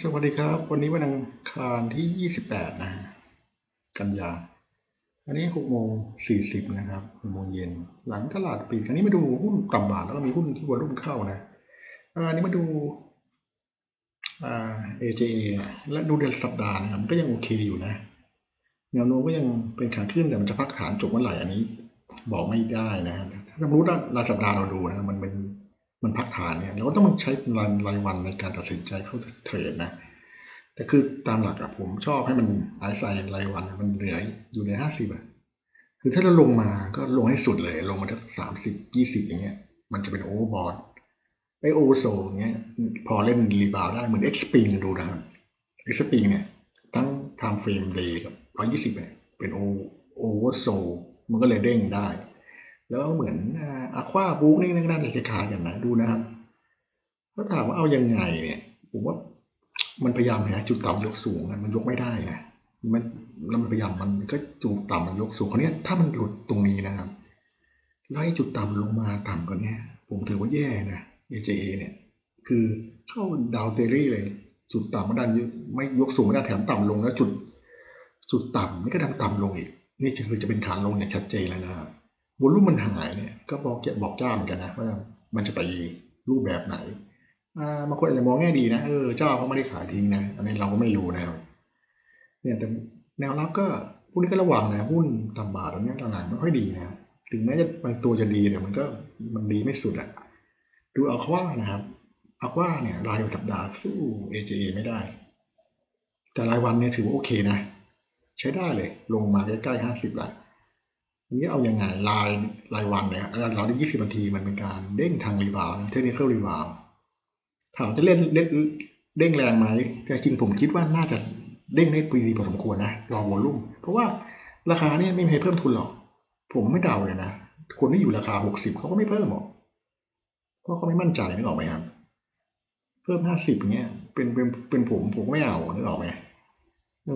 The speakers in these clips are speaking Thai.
สวัสดีครับ วันนี้วันอังคารที่ 28 นะฮะกันยา อันนี้6โมง40 นะครับ6โมงเย็น หลังตลาดปิดอันนี้มาดูหุ้นต่ำบาทแล้วก็มีหุ้นที่วอลุ่มเข้านะอาอันนี้มาดูอ่า AJA และดูเดือนสัปดาห์นะครับก็ยังโอเคอยู่นะ แนวโน้มก็ยังเป็นขาขึ้นแต่มันจะพักฐานจบเมื่อไหร่อันนี้ บอกไม่ได้นะถ้าสมมติว่ารายสัปดาห์เราดูนะมันเป็น มันพักฐานเนี่ยเราก็ต้องใช้รายรายวันในการตัดสินใจเข้าเทรดนะแต่คือตามหลักอะผมชอบให้มันไอซ์ไซรายวันมันเหลืออยู่ในห้าสิบอะคือถ้าเราลงมาก็ลงให้สุดเลย ลงมาถึงสามสิบยี่สิบอย่างเงี้ย มันจะเป็นโอเวอร์บอทไอโอโซอย่างเงี้ยพอเล่นรีบาวได้เหมือนเอ็กซ์ปิงดูนะครับเอ็กซ์ปิงเนี่ยตั้งไทม์เฟรมเดย์กับร้อยี่สิบเนี่ยเป็นโอโอเวอร์โซมันก็เลยเด้งได้ แล้วเหมือนอะควาบุ๊กนี่น่าจะคล้ายๆกันนะดูนะครับถ้าถามว่าเอายังไงเนี่ย ผมว่ามันพยายามหาจุดต่ำยกสูงอะมันยกไม่ได้ไงมันแล้วมันพยายามมันก็จุดต่ำมันยกสูงคราวนี้ถ้ามันหลุดตรงนี้นะครับแล้วให้จุดต่ำลงมาต่ำกว่านี้ผมถือว่าแย่นะ AJA เนี่ยคือเข้าดาวเทอรี่เลย จุดต่ำม่ได้ไม่ยกสูงไม่ได้แถมต่ำลงแล้วจุด จุดต่ำนี่ก็ดันต่ำลงอีก นี่คือจะเป็นขานลงอย่างชัดเจนแล้วนะครับ วอลุ่มมันหายเนี่ยก็บอกบอกยาเหมือนกันนะว่ามันจะไปรูปแบบไหนอ่าบางคนอาจจะมองแง่ดีนะเออเจ้าเขาไม่ได้ขายทิ้งนะอันนี้เราก็ไม่รู้นะครับเนี่ยแต่แนวรับก็พวกนี้ก็ระวังนะหุ้นต่ำบาทตรงนี้หลังๆไม่ค่อยดีนะถึงแม้จะบางตัวจะดีแต่มันก็มันดีไม่สุดอะดูเอาว่านะครับเอาว่าเนี่ยรายสัปดาห์สู้ AJA ไม่ได้ แต่รายวันเนี่ยถือว่าโอเคนะ ใช้ได้เลยลงมาใกล้ๆห้าสิบละ นี้เอาอยัางไงรายรายวันเนี่ยเราได้ยี่สิบนาทีมันเป็นการเด้งทางรีบาวเทคนิครีบาวถามจะเล่นเล่นเด้งแรงไหมแต่จริงผมคิดว่าน่าจะเด้งได้ปีดีพอสมควรนะรอวอลลุ่มเพราะว่าราคาเนี่ยไม่มีเพิ่มทุนหรอก ผมไม่เดาเลยนะคนที่อยู่ราคาหกสิบเขาก็ไม่เพิ่มหรอกเพราะเขาไม่มั่นใจนึกออกไหมครับเพิ่มห้าสิบเงี้ยเป็นเป็นเป็นผมผมก็ไม่เอานึกออกไหม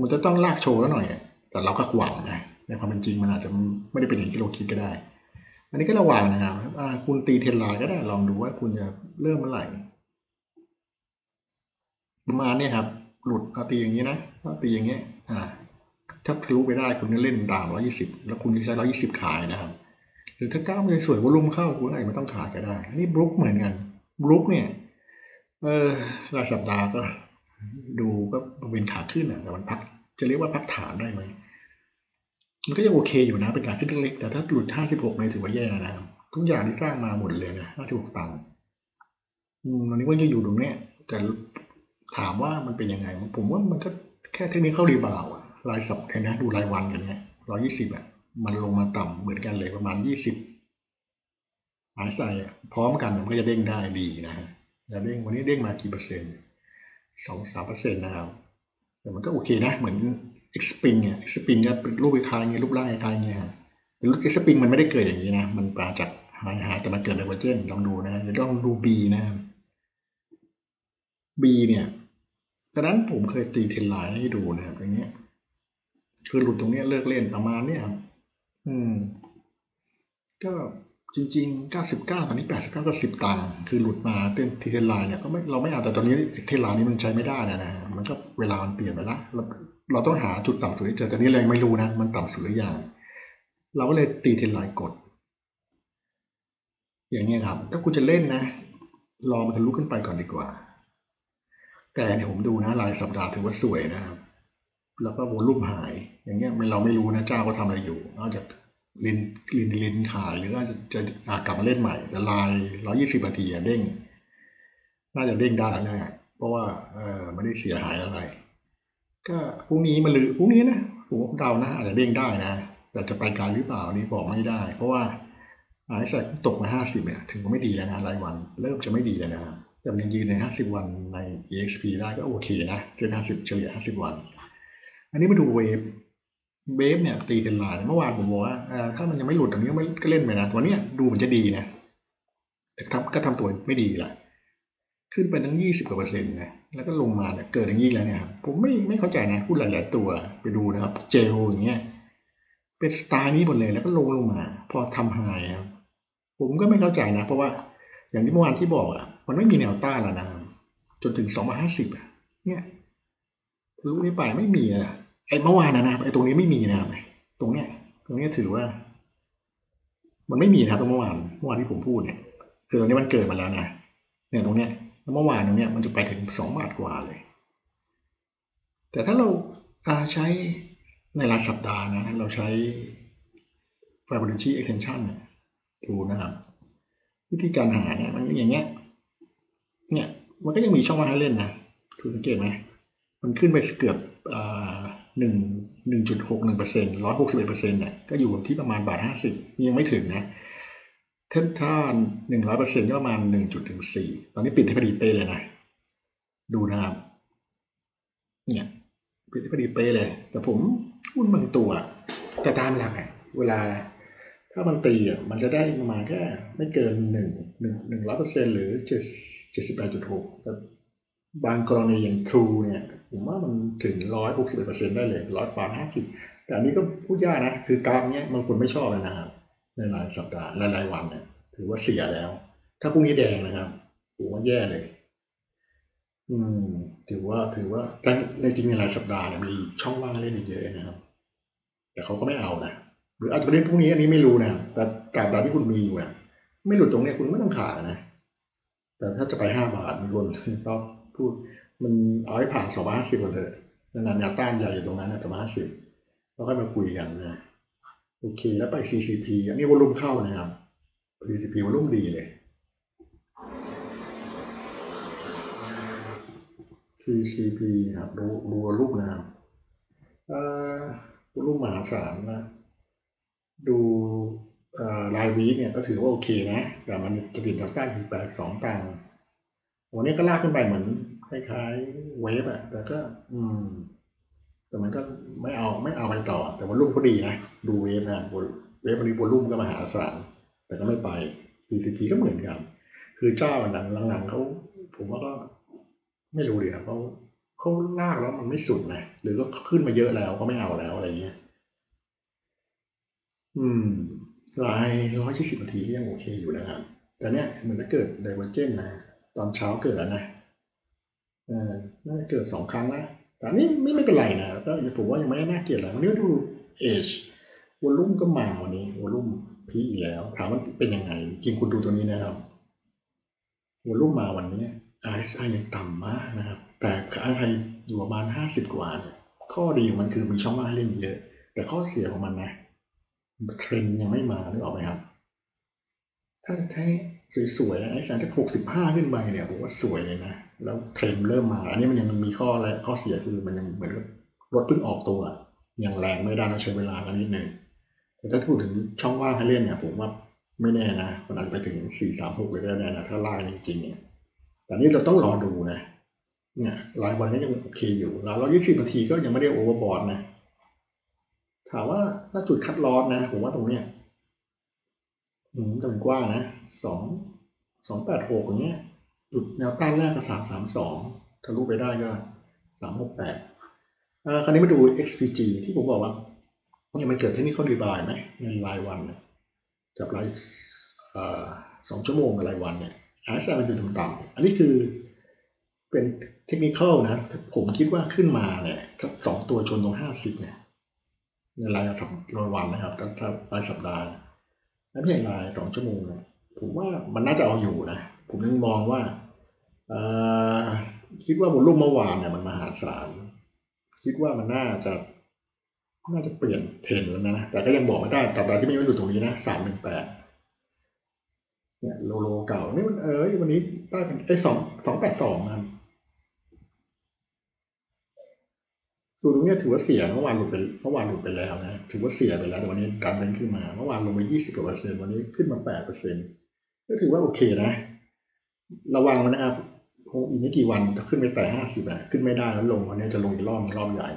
มันจะต้องลากโชว์แล้วหน่อย แต่เราก็หวังนะ ในความเป็นจริงมันอาจจะไม่ได้เป็นอย่างที่เราคิดก็ได้ อันนี้ก็ระวังนะครับคุณตีเทนไลน์ก็ได้ลองดูว่าคุณจะเริ่มเมื่อไหร่ประมาณนี้ครับ หลุดเอาตีอย่างนี้นะถ้าตีอย่างเงี้ยอ่าถ้าทะลุไปได้คุณจะเล่นดาวร้อยี่สิบแล้วคุณจะใช้ร้อยี่สิบขายนะครับ หรือถ้าก้าวมันสวยวอลุ่มเข้าคุณอาจจะไม่ต้องขายก็ได้ นี่บลุกเหมือนกันบลุกเนี่ย เออรายสัปดาห์ก็ ดูก็เป็นขาขึ้นอะแต่มันพักจะเรียกว่าพักฐานได้ไหม มันก็ยังโอเคอยู่นะ เป็นการขึ้นเล็กๆแต่ถ้าหลุดห้าสิบหกเลยถือว่าแย่นะทุกอย่างที่สร้างมาหมดเลยนะห้าสิบหกตังค์อืมตอนนี้ก็จะอยู่ตรงเนี้ยแต่ถามว่ามันเป็นยังไง ผมว่ามันก็แค่เทคนิคเข้ารีบาวอะรายสัปดาห์นะดูรายวันกันเนี่ยร้อยี่สิบอะมันลงมาต่ำเหมือนกันเลยประมาณยี่สิบหายใส่พร้อมกันมันก็จะเด้งได้ดีนะฮะจะเด้งวันนี้เด้งมากี่เปอร์เซ็นต์สองสามเปอร์เซ็นต์นะครับแต่มันก็โอเคนะเหมือน เอ็กซ์ปิงเนี่ยเอ็กซ์ปิงเนี่ยเป็นรูปคล้ายๆเงี้ยรูปร่างคล้ายๆเงี้ยแต่รูปเอ็กซ์ปิงมันไม่ได้เกิดอย่างนี้นะ มันมาจากหายหายแต่มาเกิดในเวอร์เจนลองดูนะเดี๋ยวลองดูบีนะครับบีเนี่ยดังนั้นผมเคยตีเทนไลน์ให้ดูนะครับอย่างเงี้ย คือหลุดตรงเนี้ยเลิกเล่นประมาณเนี้ยครับอืม ก็ จริง ๆ 99ตอนนี้ 89ก็10 ตังคือหลุดมาเต้นทีเทนไลน์เนี่ยก็ไม่เราไม่เอาแต่ตอนนี้เทนไลน์นี้มันใช้ไม่ได้นะนะมันก็เวลามันเปลี่ยนไปละเราเราต้องหาจุดต่ำสุดให้เจอแต่นี้เรายังไม่รู้นะ มันต่ำสุดหรือยังเราก็เลยตีเทนไลน์กด อย่างเงี้ยครับ ถ้าคุณจะเล่นนะ รอมันทะลุขึ้นไปก่อนดีกว่า แต่เนี่ยผมดูนะรายสัปดาห์ถือว่าสวยนะครับ แล้วก็โวลุ่มหาย อย่างเงี้ยเราไม่รู้นะเจ้าก็ทำอะไรอยู่ นอกจาก ลินลินลินขายหรือว่าจะจะกลับมาเล่นใหม่แต่ลายร้อยยี่สิบนาทีเด้ง น่าจะเด้งได้แน่เพราะว่าเออไม่ได้เสียหายอะไร ก็พรุ่งนี้มาลือพรุ่งนี้นะผมเดานะอาจจะเด้งได้นะแต่จะไปไกลหรือเปล่านี่บอกไม่ได้ เพราะว่าไอ้สัตตกมาห้าสิบเนี่ยถือว่าไม่ดีแล้วนะรายวัน เริ่มจะไม่ดีแล้วนะแต่ยังยืนในห้าสิบวันใน EXP ได้ก็โอเคนะเกินห้าสิบเฉลี่ยห้าสิบวัน อันนี้มาดูเวฟ เวฟเนี่ยตีเป็นลายเมื่อวานผมบอกว่าถ้ามันยังไม่หลุดตรงนี้ไม่ก็เล่นไปนะตัวเนี้ยดูเหมือนจะดีนะแต่ทำก็ทำตัวไม่ดีละขึ้นไปตั้งยี่สิบกว่าเปอร์เซ็นต์นะแล้วก็ลงมาเนี่ยเกิดอย่างนี้แล้วเนี่ยผมไม่ไม่เข้าใจนะพูดหลายๆตัวไปดูนะครับ เจลอย่างเงี้ยเป็นสไตล์นี้หมดเลยแล้วก็ลงลงมา พอทำไฮครับผมก็ไม่เข้าใจนะ เพราะว่าอย่างที่เมื่อวานที่บอกอะ มันไม่มีแนวต้านแล้วนะจนถึงสองร้อยห้าสิบเนี่ยทะลุนี้ไปไม่มีอะ ไอ้เมื่อวานนะนะครับไอ้ตรงนี้ไม่มีนะครับตรงเนี้ย ตรงเนี้ยถือว่า มันไม่มีนะครับตรงเมื่อวานเมื่อวานที่ผมพูดเนี่ย คือตรงนี้มันเกิดมาแล้วนะเนี่ยตรงเนี้ยแล้วเมื่อวานตรงเนี้ยมันจะไปถึงสองบาทกว่าเลย แต่ถ้าเราอาใช้ในรายสัปดาห์นะ เราใช้ Fibonacci extension เนี่ยดูนะครับ วิธีการหาเนี่ยมันอย่างเงี้ย เนี่ย มันก็ยังมีช่องว่างให้เล่นนะคุณสังเกตไหมมันขึ้นไปเกือบ หนึ่งหนึ่งจุดหกหนึ่งเปอร์เซ็นต์ร้อยหกสิบเอ็ดเปอร์เซ็นต์เนี่ยก็อยู่ที่ประมาณบาทห้าสิบยังไม่ถึงนะถ้าถ้านหนึ่งร้อยเปอร์เซ็นต์ก็ประมาณหนึ่งจุดถึงสี่ตอนนี้ปิดให้พอดีเป๊ะเลยนะ ดูนะครับ เนี่ยปิดให้พอดีเป๊ะเลย แต่ผมหุ้นบางตัว แต่ตามหลักอะเวลา ถ้ามันตีอะมันจะได้ประมาณแค่ไม่เกินหนึ่งหนึ่งหนึ่งร้อยเปอร์เซ็นต์หรือเจ็ดเจ็ดสิบแปดจุดหกแต่บางกรณีอย่าง True เนี่ย ผมว่ามันถึงร้อยหกสิบเปอร์เซ็นได้เลยร้อยปาห้าสิบแต่อันนี้ก็พูดยากนะ คือกราฟเนี้ยบางคนไม่ชอบเลยนะครับในรายสัปดาห์รายวันเนี่ยถือว่าเสียแล้ว ถ้าพรุ่งนี้แดงนะครับผมว่าแย่เลย อืม ถือว่าถือว่าแต่ในจริงในรายสัปดาห์เนี่ยมีช่องว่างเล่นอีกเยอะนะครับ แต่เขาก็ไม่เอานะหรืออาจจะเด็นพวกนี้อันนี้ไม่รู้นะแต่ตราบใดที่คุณมีอยู่อะไม่หลุดตรงเนี้ยคุณไม่ต้องขายนะ แต่ถ้าจะไปห้าบาทมีคนก็พูด มันเอาให้ผ่านสองร้อยห้าสิบก่อนเลยนานๆแนวต้านใหญ่อยู่ตรงนั้นนะสองร้อยห้าสิบแล้วค่อยมาคุยกันนะโอเค แล้วไป CCP อันนี้วอลุ่มเข้านะครับ CCP วอลุ่มดีเลย TCP ครับดูดูรูปนะครับเอ่อดูรูปมหาศาลนะ ดูรายวีเนี่ยก็ถือว่าโอเคนะ แต่มันจะติดกับต้านถึงแปดสองตังวันนี้ก็ลากขึ้นไปเหมือน คล้ายๆเวฟอะแต่ก็ อืม แต่มันก็ไม่เอาไม่เอาไปต่อ แต่วันรุ่มก็ดีนะดูเวฟนะเวฟวันนี้วอลุ่มก็มหาศาลแต่ก็ไม่ไป TCP ก็เหมือนกัน คือเจ้าหลังหลังๆเขาผมว่าก็ไม่รู้เลยครับเขาเขาลากแล้วมันไม่สุดนะหรือก็ขึ้นมาเยอะแล้วก็ไม่เอาแล้วอะไรเงี้ย อืมลายร้อยยี่สิบนาทีก็ยังโอเคอยู่นะครับแต่เนี้ยเหมือนจะเกิดไดเวอร์เจนนะ ตอนเช้าเกิดแล้วนะ น่าจะเกิดสองครั้งนะแต่นี่ไม่ไม่เป็นไรนะก็ผมว่ายังไม่ได้น่าเกลียดอะไรวันนี้ดูเอชวอลุ่มก็มาวันนี้วอลุ่มพีอีกแล้ว ถามว่าเป็นยังไง จริงคุณดูตัวนี้นะครับวอลุ่มมาวันนี้ RSI ยังต่ำมากนะครับ แต่ RSI อยู่ประมาณห้าสิบกว่าเนี่ยข้อดีของมันคือมีช่องว่างให้เล่นเยอะ แต่ข้อเสียของมันนะเทรนยังไม่มานึกออกไหมครับ ถ้าใช้ สวยๆนะไอ้สารที่หกสิบห้าขึ้นไปเนี่ยผมว่าสวยเลยนะ แล้วเทรนด์เริ่มมา อันนี้มันยังมีข้อและข้อเสียคือมันยังเหมือนรถเพิ่งออกตัว ยังแรงไม่ได้ต้องใช้เวลากันนิดนึงแต่ถ้าพูดถึงช่องว่างให้เล่นเนี่ยผมว่าไม่แน่นะมันอาจจะไปถึงสี่สามหกเลยก็ได้นะถ้าลากจริงๆเนี่ยแต่นี่เราต้องรอดูนะเนี่ยรายวันก็ยังโอเคอยู่แล้วร้อยยี่สิบนาทีก็ยังไม่ได้โอเวอร์บอทนะถามว่าถ้าจุดคัดลอสนะ ผมว่าตรงเนี้ย อืมจะเป็นกว้างนะสองสองแปดหกอย่างเงี้ยจุดแนวต้านแรกก็สามสามสองทะลุไปได้ก็สามหกแปดอ่าคราวนี้มาดู XPG ที่ผมบอกว่าเนี่ยมันเกิดเทคนิคอลรีบายไหมในรายวันกับรายสองชั่วโมงกับรายวันเนี่ย RSI มันอยู่ต่ำๆอันนี้คือเป็นเทคนิคนะ ผมคิดว่าขึ้นมาเนี่ยสองตัวชนตรงห้าสิบเนี่ยในรายสัปดาห์วันนะครับถ้ารายสัปดาห์ และเพียงรายสองชั่วโมงเนี่ยผมว่ามันน่าจะเอาอยู่นะ ผมยังมองว่าคิดว่าวอลุ่มเมื่อวานเนี่ยมันมหาศาลคิดว่ามันน่าจะน่าจะเปลี่ยนเทรนแล้วนะ แต่ก็ยังบอกไม่ได้ตราบใดที่ไม่อยู่ตรงนี้นะสามหนึ่งแปดเนี่ยโลโลเก่านี่มันเออวันนี้ได้เป็นไอ้สองสองแปดสองนะครับ ดูตรงนี้ถือว่าเสียเมื่อวานหลุดไปเมื่อวานหลุดไปแล้วนะถือว่าเสียไปแล้วแต่วันนี้ดันเป็นขึ้นมาเมื่อวานลงไปยี่สิบกว่าเปอร์เซ็นต์วันนี้ขึ้นมาแปดเปอร์เซ็นต์ก็ถือว่าโอเคนะ ระวังนะครับคงอีกไม่กี่วันจะขึ้นไปแต่ห้าสิบอะขึ้นไม่ได้แล้วลงวันนี้จะลงอีกรอบรอบใหญ่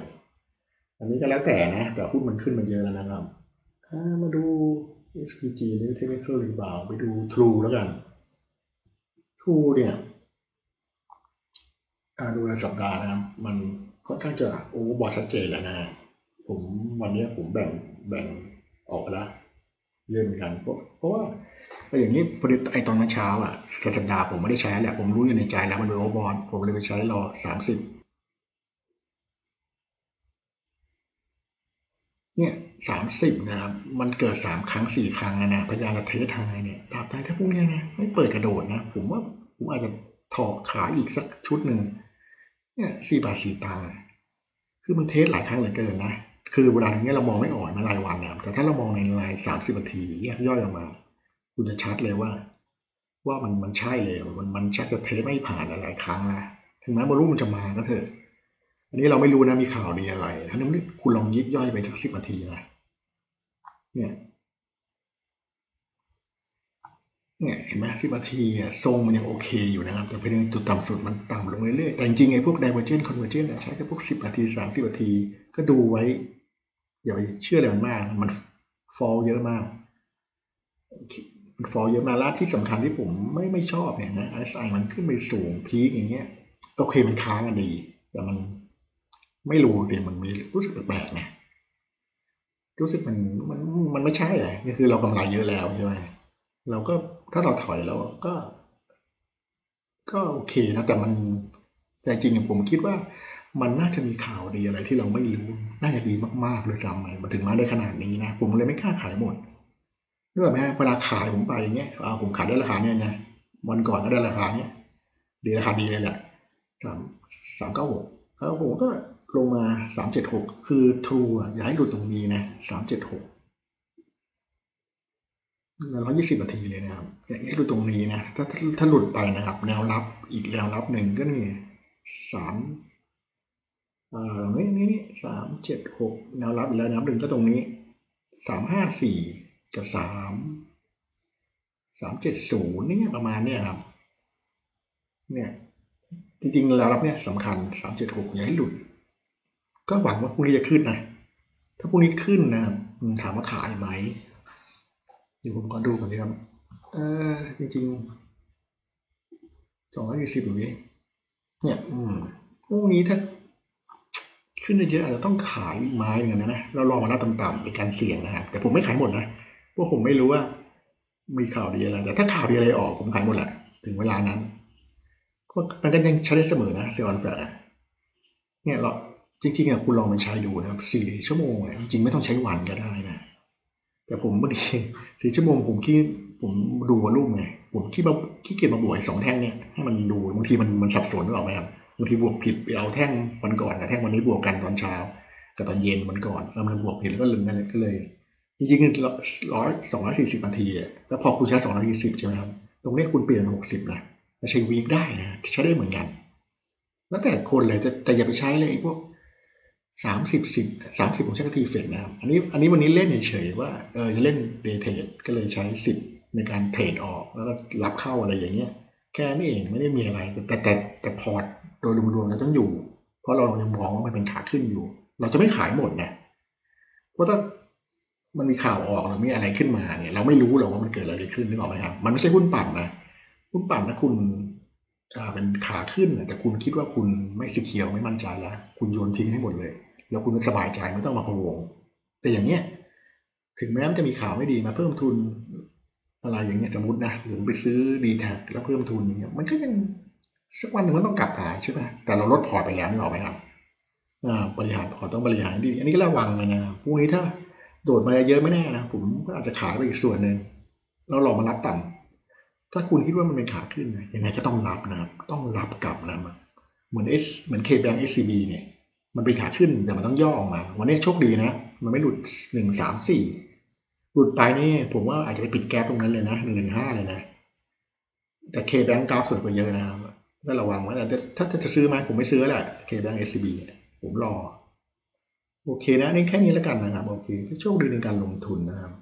อันนี้ก็แล้วแต่นะ แต่หุ้นมันขึ้นมาเยอะแล้วนะครับมาดู SPG หรือ Technical Rebound ไปดู True แล้วกัน True เนี่ยดูในสัปดาห์นะครับมัน ค่อนข้างจะโอ้บอลชัดเจนแล้วนะผมวันนี้ผมแบ่งแบ่งออกละเรื่องกันเพราะเพราะว่าอย่างนี้พอดีไอตอนเช้าอะสัปดาห์ผมไม่ได้ใช้แหละผมรู้อยู่ในใจแล้วมันเป็นโอบอลผมเลยไปใช้รอสามสิบเนี่ยสามสิบนะครับ มันเกิดสามครั้งสี่ครั้งนะนะพยานระเทศไทยเนี่ยตราบใดถ้าพวกนี้นะไม่เปิดกระโดดนะ ผมว่าผมอาจจะถอดขาอีกสักชุดหนึ่ง เนี่ยสี่บาทสี่ตังค์คือมันเทสหลายครั้งเหลือเกินนะคือเวลาอย่างเงี้ยเรามองไม่ออกมารายวันนะแต่ถ้าเรามองในรายสามสิบนาทีแยกย่อยออกมา คุณจะชัดเลยว่า ว่ามันมันใช่เลยมันมันชักจะเทสไม่ผ่านหลายครั้งนะถึงแม้บอลลูนมันจะมาก็เถอะอันนี้เราไม่รู้นะมีข่าวดีอะไรถ้านั้นคุณลองยิบย่อยไปสักสิบนาทีนะเนี่ย เนี่ยเห็นไหมสิบนาทีทรงมันยังโอเคอยู่นะครับ แต่เพียงจุดต่ำสุดมันต่ำลงเรื่อยๆแต่จริงๆไอ้พวก divergent convergent ใช้แค่พวกสิบนาทีสามสิบนาที ก็ดูไว้ อย่าไปเชื่ออะไรมันมาก มันฟอลเยอะมาก มันฟอลเยอะมากแล้วที่สำคัญที่ผมไม่ไม่ชอบเนี่ยนะ RSI มันขึ้นไปสูงพีคอย่างเงี้ยโอเคมันค้างกันดี แต่มันไม่รู้สิมันมีรู้สึกแปลกๆนะรู้สึกมันมันมันไม่ใช่เลยก็คือเรากำไรเยอะแล้วใช่ไหม เราก็ถ้าเราถอยแล้วก็ ก็โอเคนะ แต่มันแต่จริงผมคิดว่า มันน่าจะมีข่าวดีอะไรที่เราไม่รู้ น่าจะดีมากๆเลยซ้ำไปมาถึงมาได้ขนาดนี้นะ ผมเลยไม่กล้าขายหมดรู้ไหมเวลาขายผมไปเงี้ยเอาผมขายได้ราคาเนี้ยนะวันก่อนก็ได้ราคาเนี้ยดีราคาดีเลยแหละสามสามเก้าหกแล้วผมก็ลงมาสามเจ็ดหกคือทรูอย่าให้หลุดตรงนี้นะสามเจ็ดหก ร้อยยี่สิบนาทีเลยนะครับอย่างนี้หลุดตรงนี้นะถ้าถ้าหลุดไปนะครับ แนวรับอีกแนวรับหนึ่งก็นี่สามอ่านี้นี่สามเจ็ดหกแนวรับอีกแล้วแนวหนึ่งก็ตรงนี้สามห้าสี่กับสามสามเจ็ดศูนย์นี่ประมาณเนี้ยครับ เนี่ยจริงๆแล้วรับเนี่ยสำคัญสามเจ็ดหกอย่าให้หลุด ก็หวังว่าพรุ่งนี้จะขึ้นนะถ้าพรุ่งนี้ขึ้นนะถามว่าขายไหม เดี๋ยวผมก็ดูก่อนดีครับเออจริงๆสองร้อยยี่สิบอย่างนี้ เนี่ยอืมพรุ่งนี้ถ้าขึ้นเยอะอาจจะต้องขายไม้เงินนะนะเราลองมาแล้วต่ำๆเป็นการเสี่ยงนะครับแต่ผมไม่ขายหมดนะเพราะผมไม่รู้ว่า มีข่าวดีอะไรแต่ถ้าข่าวดีอะไรออกผมขายหมดแหละถึงเวลานั้นก็มันก็ยังใช้ได้เสมอนะเซลล์ออนแฟร์เนี่ยเราจริงๆอะคุณลองไปใช้ดูนะครับสี่ชั่วโมงอะจริงไม่ต้องใช้วันก็ได้นะ แต่ผมบางทีสี่ชั่วโมงผมคิดผมดูวอลลุ่มไงผมคิดว่าขี้เกียจมาบวกสองแท่งเนี่ยให้มันดูบางทีมันมันสับสนหรือเปล่าไหมครับบางทีบวกผิดเอาแท่งวันก่อนกับแท่งวันนี้บวกกันตอนเช้ากับตอนเย็นวันก่อนแล้วมันบวกผิดแล้วก็ลืมกันก็เลยจริงๆร้อยสองร้อยสี่สิบนาทีแล้วพอคุณใช้สองร้อยยี่สิบใช่ไหมครับตรงนี้คุณเปลี่ยนหกสิบนะใช้วีคได้นะใช้ได้เหมือนกันแล้วแต่คนเลยแต่แต่อย่าไปใช้เลยพวก สามสิบสิบสามสิบของใช้กะทีเฟกนะครับอันนี้อันนี้วันนี้เล่นเฉยๆว่าเออจะเล่นเดย์เทรดก็เลยใช้สิบในการเทรดออกแล้วก็รับเข้าอะไรอย่างเงี้ยแค่นี้เองไม่ได้มีอะไรแต่แต่แต่พอร์ตโดยรวมๆเราต้องอยู่ เพราะเรายังมองว่ามันเป็นขาขึ้นอยู่ เราจะไม่ขายหมดนะเพราะถ้ามันมีข่าวออกหรือมีอะไรขึ้นมาเนี่ย เราไม่รู้หรอกว่ามันเกิดอะไรขึ้นหรือเปล่าไหมครับมันไม่ใช่หุ้นปั่นนะหุ้นปั่นนะคุณเป็นขาขึ้นแต่คุณคิดว่าคุณไม่สิเคียวไม่มั่นใจแล้วคุณโยนทิ้งให้หมดเลย แล้วคุณก็สบายใจไม่ต้องมาพะวง แต่อย่างเนี้ยถึงแม้มันจะมีข่าวไม่ดีมาเพิ่มทุนอะไรอย่างเงี้ยสมมตินะหรือไปซื้อดีแท็แล้วเพิ่มทุนอย่างเงี้ยมันก็ยังสักวันหนึ่งมันต้องกลับหาใช่ไหมแต่เราลดพอร์ตไปแล้วไม่หรอกไหมครับบริหารพอร์ตต้องบริหารดี อันนี้ก็ระวังเลยนะพรุ่งนี้ถ้าโดดมาเยอะไม่แน่นะผมก็อาจจะขายไปอีกส่วนหนึ่งเราลองมารับต่ำถ้าคุณคิดว่ามันเป็นขาขึ้นยังไงก็ต้องรับนะครับต้องรับกลับนะเหมือนเอสเหมือนเคแบงเอสซีบีเนี่ย มันเป็นขาขึ้นแต่มันต้องย่อออกมา วันนี้โชคดีนะ มันไม่หลุดหนึ่งสามสี่หลุดไปนี่ผมว่าอาจจะไปปิดแก๊ปตรงนั้นเลยนะหนึ่งหนึ่งห้าเลยนะ แต่เคแบงก์กราฟสวยกว่าเยอะนะครับก็ระวังไว้ถ้าถ้าจะซื้อไหมผมไม่ซื้อแหละเคแบงก์เอสซีบีผมรอ โอเคนะนี่แค่นี้แล้วกันนะครับ โอเคโชคดีในการลงทุนนะครับ